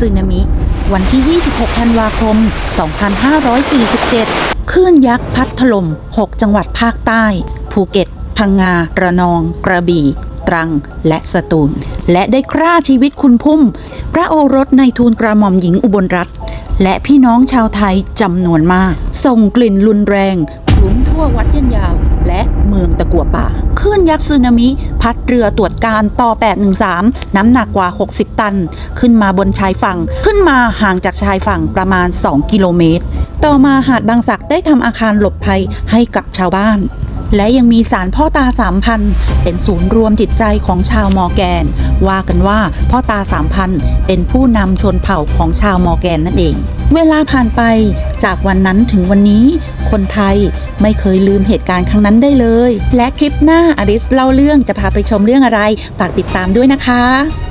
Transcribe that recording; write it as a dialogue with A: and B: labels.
A: สึนามิ วันที่ 26 ธันวาคม 2547 คลื่นยักษ์พัดถล่ม 6 จังหวัดภาคใต้ ภูเก็ต พังงา ระนอง กระบี่ ตรัง และสตูล และได้ฆ่าชีวิตคุณพุ่ม พระโอรสในทูลกระหม่อมหญิงอุบลรัตน์ และพี่น้องชาวไทยจำนวนมาก ส่งกลิ่นรุนแรงคลุ้งทั่ววัดยันยาวและเมืองตะกัวป่าคลื่นยักษ์สึนามิ พัดเรือตรวจการต่อ 813 น้ำหนักกว่า 60 ตัน ขึ้นมาบนชายฝั่ง ขึ้นมาห่างจากชายฝั่งประมาณ 2 กิโลเมตร ต่อมาหาดบางสักได้ทำอาคารหลบภัยให้กับชาวบ้าน และยังมีสารพ่อตาสามพันเป็นศูนย์รวมจิตใจของชาวมอแกน ว่ากันว่าพ่อตาสามพันเป็นผู้นำชนเผ่าของชาวมอแกนนั่นเอง เวลาผ่านไปจากวันนั้นถึงวันนี้ คนไทย ไม่เคยลืมเหตุการณ์ครั้งนั้นได้เลย และคลิปหน้าอริสเล่าเรื่องจะพาไปชมเรื่องอะไร ฝากติดตามด้วยนะคะ